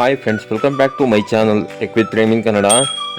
hi friends welcome back to my channel tech with Premin Kannada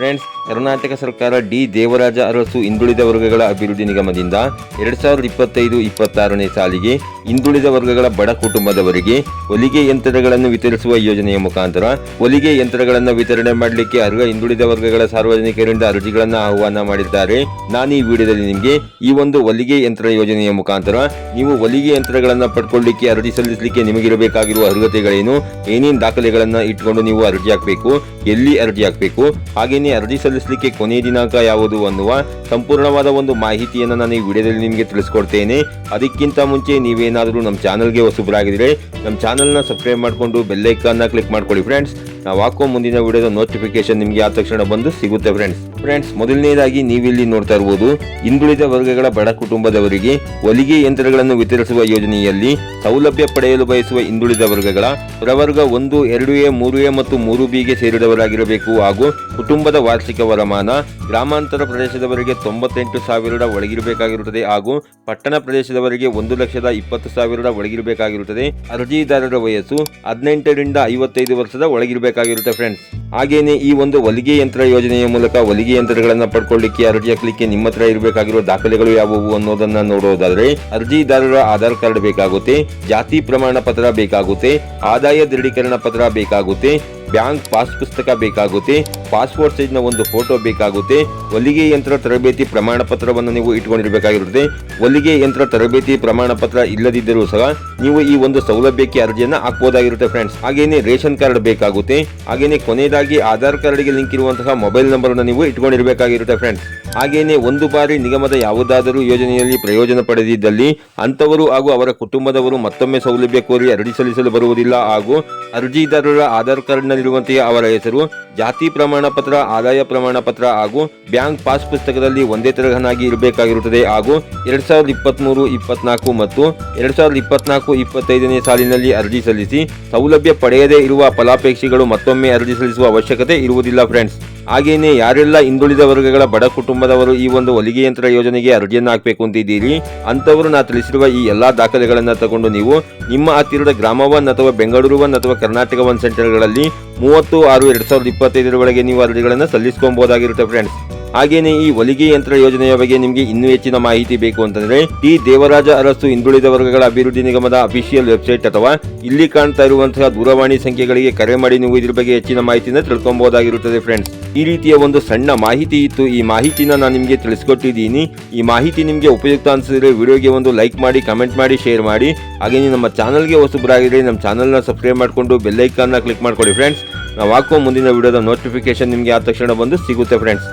Friends, Karnataka ಸರ್ಕಾರ D. Devaraja Arasu ಹಿಂದುಳಿದ ವರ್ಗಗಳ ಅಭಿವೃದ್ಧಿ ನಿಗಮದಿಂದ ಎರಡ್ ಸಾವಿರದ ಇಪ್ಪತ್ತೈದು, ಇಪ್ಪತ್ತಾರನೇ ಸಾಲಿಗೆ ಹಿಂದುಳಿದ ವರ್ಗಗಳ ಬಡ ಕುಟುಂಬದವರಿಗೆ ಹೊಲಿಗೆ ಯಂತ್ರಗಳನ್ನು ವಿತರಿಸುವ ಯೋಜನೆಯ ಮುಖಾಂತರ ಹೊಲಿಗೆ ಯಂತ್ರಗಳನ್ನು ವಿತರಣೆ ಮಾಡಲಿಕ್ಕೆ ಅರ್ಹ ಹಿಂದುಳಿದ ವರ್ಗಗಳ ಸಾರ್ವಜನಿಕರಿಂದ ಅರ್ಜಿಗಳನ್ನು ಆಹ್ವಾನ ಮಾಡಿದ್ದಾರೆ. ನಾನು ಈ ವಿಡಿಯೋದಲ್ಲಿ ನಿಮಗೆ ಈ ಒಂದು ಹೊಲಿಗೆ ಯಂತ್ರ ಯೋಜನೆಯ ಮುಖಾಂತರ ನೀವು ಹೊಲಿಗೆ ಯಂತ್ರಗಳನ್ನು ಪಡ್ಕೊಳ್ಳಿಕ್ಕೆ ಅರ್ಜಿ ಸಲ್ಲಿಸಲಿಕ್ಕೆ ನಿಮಗಿರಬೇಕಾಗಿರುವ ಅರ್ಹತೆಗಳೇನು, ಏನೇನು ದಾಖಲೆಗಳನ್ನು ಇಟ್ಕೊಂಡು ನೀವು ಅರ್ಜಿ ಹಾಕಬೇಕು, ಎಲ್ಲಿ ಅರ್ಜಿ ಹಾಕಬೇಕು, ಹಾಗೇನೇ ಅರ್ಜಿ ಸಲ್ಲಿಸಲಿಕ್ಕೆ ಕೊನೆಯ ದಿನಾಂಕ ಯಾವುದು ಅನ್ನುವ ಸಂಪೂರ್ಣವಾದ ಒಂದು ಮಾಹಿತಿಯನ್ನು ನಾನು ಈ ವಿಡಿಯೋದಲ್ಲಿ ನಿಮಗೆ ತಿಳಿಸ್ಕೊಡ್ತೇನೆ. ಅದಕ್ಕಿಂತ ಮುಂಚೆ ನೀವೇನಾದರೂ ನಮ್ಮ ಚಾನಲ್ಗೆ ಹೊಸಬರಾಗಿದ್ರೆ ನಮ್ಮ ಚಾನಲ್ನ ಸಬ್ಸ್ಕ್ರೈಬ್ ಮಾಡಿಕೊಂಡು ಬೆಲ್ಲೈಕನ್ನ ಕ್ಲಿಕ್ ಮಾಡ್ಕೊಳ್ಳಿ ಫ್ರೆಂಡ್ಸ್. ನಾವು ಹಾಕೋ ಮುಂದಿನ ವಿಡಿಯೋದ ನೋಟಿಫಿಕೇಶನ್ ನಿಮಗೆ ಆದ ತಕ್ಷಣ ಬಂದು ಸಿಗುತ್ತೆ ಫ್ರೆಂಡ್ಸ್ ಫ್ರೆಂಡ್ಸ್ ಮೊದಲನೇದಾಗಿ ನೀವಿಲ್ಲಿ ನೋಡ್ತಾ ಇರಬಹುದು ಹಿಂದುಳಿದ ವರ್ಗಗಳ ಬಡ ಕುಟುಂಬದವರಿಗೆ ಹೊಲಿಗೆ ಯಂತ್ರಗಳನ್ನು ವಿತರಿಸುವ ಯೋಜನೆಯಲ್ಲಿ ಸೌಲಭ್ಯ ಪಡೆಯಲು ಬಯಸುವ ಹಿಂದುಳಿದ ವರ್ಗಗಳ ಪ್ರವರ್ಗ ಒಂದು, ಎರಡು ಎ, ಮೂರು ಎ ಮತ್ತು ಮೂರು ಬಿಗೆ ಸೇರಿದವರಾಗಿರಬೇಕು ಹಾಗೂ ಕುಟುಂಬದ ವಾರ್ಷಿಕ ವರಮಾನ ಗ್ರಾಮಾಂತರ ಪ್ರದೇಶದವರಿಗೆ ತೊಂಬತ್ತೆಂಟು ಸಾವಿರದ ಒಳಗಿರಬೇಕಾಗಿರುತ್ತದೆ ಹಾಗೂ ಪಟ್ಟಣ ಪ್ರದೇಶದವರಿಗೆ ಒಂದು ಲಕ್ಷದ ಇಪ್ಪತ್ತು ಸಾವಿರದ ಒಳಗಿರಬೇಕಾಗಿರುತ್ತದೆ. ಅರ್ಜಿದಾರರ ವಯಸ್ಸು ಹದಿನೆಂಟರಿಂದ ಐವತ್ತೈದು ವರ್ಷದ ಒಳಗಿರಬೇಕಾಗಿರುತ್ತೆ ಫ್ರೆಂಡ್ಸ್ ಹಾಗೇನೆ ಈ ಒಂದು ಹೊಲಿಗೆ ಯಂತ್ರ ಯೋಜನೆಯ ಮೂಲಕ ಹೊಲಿಗೆ ಯಂತ್ರಗಳನ್ನು ಪಡ್ಕೊಳ್ಳಿಕ್ಕೆ ಅರ್ಜಿ ಹಾಕ್ಲಿಕ್ಕೆ ನಿಮ್ಮ ಹತ್ರ ಇರಬೇಕಾಗಿರುವ ದಾಖಲೆಗಳು ಯಾವುವು ಅನ್ನೋದನ್ನ ನೋಡೋದಾದ್ರೆ ಅರ್ಜಿದಾರರ ಆಧಾರ್ ಕಾರ್ಡ್ ಬೇಕಾಗುತ್ತೆ, ಜಾತಿ ಪ್ರಮಾಣ ಪತ್ರ ಬೇಕಾಗುತ್ತೆ, ಆದಾಯ ದೃಢೀಕರಣ ಪತ್ರ ಬೇಕಾಗುತ್ತೆ ಬ್ಯಾಂಕ್ ಪಾಸ್ ಪುಸ್ತಕ ಬೇಕಾಗುತ್ತೆ, ಪಾಸ್ಪೋರ್ಟ್ ಸೈಜ್ನ ಒಂದು ಫೋಟೋ ಬೇಕಾಗುತ್ತೆ, ಹೊಲಿಗೆ ಯಂತ್ರ ತರಬೇತಿ ಪ್ರಮಾಣ ಪತ್ರವನ್ನು ನೀವು ಇಟ್ಕೊಂಡಿರಬೇಕಾಗಿರುತ್ತೆ. ಹೊಲಿಗೆ ಯಂತ್ರ ತರಬೇತಿ ಪ್ರಮಾಣ ಪತ್ರ ಇಲ್ಲದಿದ್ದರೂ ಸಹ ನೀವು ಈ ಒಂದು ಸೌಲಭ್ಯಕ್ಕೆ ಅರ್ಜಿಯನ್ನು ಹಾಕಬಹುದಾಗಿರುತ್ತೆ ಫ್ರೆಂಡ್ಸ್. ಹಾಗೇನೆ ರೇಷನ್ ಕಾರ್ಡ್ ಬೇಕಾಗುತ್ತೆ, ಹಾಗೇನೆ ಕೊನೆಯದಾಗಿ ಆಧಾರ್ ಕಾರ್ಡ್ಗೆ ಲಿಂಕ್ ಇರುವಂತಹ ಮೊಬೈಲ್ ನಂಬರ್ ಅನ್ನು ನೀವು ಇಟ್ಕೊಂಡಿರಬೇಕಾಗಿರುತ್ತೆ ಫ್ರೆಂಡ್ಸ್. ಹಾಗೇನೆ ಒಂದು ಬಾರಿ ನಿಗಮದ ಯಾವುದಾದರೂ ಯೋಜನೆಯಲ್ಲಿ ಪ್ರಯೋಜನ ಪಡೆದಿದ್ದಲ್ಲಿ ಅಂಥವರು ಹಾಗೂ ಅವರ ಕುಟುಂಬದವರು ಮತ್ತೊಮ್ಮೆ ಸೌಲಭ್ಯ ಕೋರಿ ಅರ್ಜಿ ಸಲ್ಲಿಸಲು ಬರುವುದಿಲ್ಲ ಹಾಗೂ ಅರ್ಜಿದಾರರ ಆಧಾರ್ ಕಾರ್ಡ್ನಲ್ಲಿರುವಂತೆಯೇ ಅವರ ಹೆಸರು, ಜಾತಿ ಪ್ರಮಾಣ ಪತ್ರ, ಆದಾಯ ಪ್ರಮಾಣ ಪತ್ರ ಹಾಗೂ ಬ್ಯಾಂಕ್ ಪಾಸ್ ಪುಸ್ತಕದಲ್ಲಿ ಒಂದೇ ತರಹನಾಗಿ ಇರಬೇಕಾಗಿರುತ್ತದೆ ಹಾಗೂ ಎರಡ್ ಸಾವಿರದ ಇಪ್ಪತ್ಮೂರು, ಇಪ್ಪತ್ನಾಲ್ಕು ಮತ್ತು ಎರಡ್ ಸಾವಿರದ ಇಪ್ಪತ್ನಾಲ್ಕು, ಇಪ್ಪತ್ತೈದನೇ ಸಾಲಿನಲ್ಲಿ ಅರ್ಜಿ ಸಲ್ಲಿಸಿ ಸೌಲಭ್ಯ ಪಡೆಯದೇ ಇರುವ ಫಲಾಪೇಕ್ಷಿಗಳು ಮತ್ತೊಮ್ಮೆ ಅರ್ಜಿ ಸಲ್ಲಿಸುವ ಅವಶ್ಯಕತೆ ಇರುವುದಿಲ್ಲ ಫ್ರೆಂಡ್ಸ್. ಹಾಗೇನೆ ಯಾರೆಲ್ಲ ಹಿಂದುಳಿದ ವರ್ಗಗಳ ಬಡ ಕುಟುಂಬದವರು ಈ ಒಂದು ಹೊಲಿಗೆ ಯಂತ್ರ ಯೋಜನೆಗೆ ಅರ್ಜಿಯನ್ನು ಹಾಕಬೇಕು ಅಂತಿದ್ದೀರಿ ಅಂತವರು ನಾ ತಿಳಿಸಿರುವ ಈ ಎಲ್ಲಾ ದಾಖಲೆಗಳನ್ನು ತಗೊಂಡು ನೀವು ನಿಮ್ಮ ಹತ್ತಿರದ ಗ್ರಾಮ ಒನ್ ಅಥವಾ ಬೆಂಗಳೂರು ಒನ್ ಅಥವಾ ಕರ್ನಾಟಕ ಒನ್ ಸೆಂಟರ್ಗಳಲ್ಲಿ ಮೂವತ್ತು ಆರು ಎರಡು ಸಾವಿರದ ಇಪ್ಪತ್ತೈದರ ಒಳಗೆ ನೀವು ಅರ್ಜಿಗಳನ್ನು ಸಲ್ಲಿಸ್ಕೊಬಹುದಾಗಿರುತ್ತೆ ಫ್ರೆಂಡ್ಸ್. ಹಾಗೆಯೇ ಈ ಹೊಲಿಗೆ ಯಂತ್ರ ಯೋಜನೆಯ ಬಗ್ಗೆ ನಿಮಗೆ ಇನ್ನೂ ಹೆಚ್ಚಿನ ಮಾಹಿತಿ ಬೇಕು ಅಂತಂದ್ರೆ ಟಿ ದೇವರಾಜ ಅರಸು ಹಿಂದುಳಿದ ವರ್ಗಗಳ ಅಭಿವೃದ್ಧಿ ನಿಗಮದ ಅಫಿಷಿಯಲ್ ವೆಬ್ಸೈಟ್ ಅಥವಾ ಇಲ್ಲಿ ಕಾಣ್ತಾ ಇರುವಂತಹ ದೂರವಾಣಿ ಸಂಖ್ಯೆಗಳಿಗೆ ಕರೆ ಮಾಡಿ ನೀವು ಇದ್ರ ಬಗ್ಗೆ ಹೆಚ್ಚಿನ ಮಾಹಿತಿಯನ್ನು ತಿಳ್ಕೊಬಹುದಾಗಿರುತ್ತದೆ ಫ್ರೆಂಡ್ಸ್. ಈ ರೀತಿಯ ಒಂದು ಸಣ್ಣ ಮಾಹಿತಿ ಇತ್ತು. ಈ ಮಾಹಿತಿನ ನಾನು ನಿಮಗೆ ತಿಳಿಸ್ಕೊಟ್ಟಿದ್ದೀನಿ. ಈ ಮಾಹಿತಿ ನಿಮಗೆ ಉಪಯುಕ್ತ ಅನಿಸಿದ್ರೆ ವಿಡಿಯೋಗೆ ಒಂದು ಲೈಕ್ ಮಾಡಿ, ಕಮೆಂಟ್ ಮಾಡಿ, ಶೇರ್ ಮಾಡಿ. ಹಾಗೆ ನಮ್ಮ ಚಾನಲ್ಗೆ ಹೊಸಬರಾಗಿದ್ರೆ ನಮ್ಮ ಚಾನಲ್ನ ಸಬ್ಸ್ಕ್ರೈಬ್ ಮಾಡಿಕೊಂಡು ಬೆಲ್ಲೈಕನ್ನ ಕ್ಲಿಕ್ ಮಾಡ್ಕೊಡಿ ಫ್ರೆಂಡ್ಸ್. ನಾವು ಹಾಕೋ ಮುಂದಿನ ವಿಡಿಯೋದ ನೋಟಿಫಿಕೇಶನ್ ನಿಮಗೆ ಆದ ತಕ್ಷಣ ಬಂದು ಸಿಗುತ್ತೆ ಫ್ರೆಂಡ್ಸ್.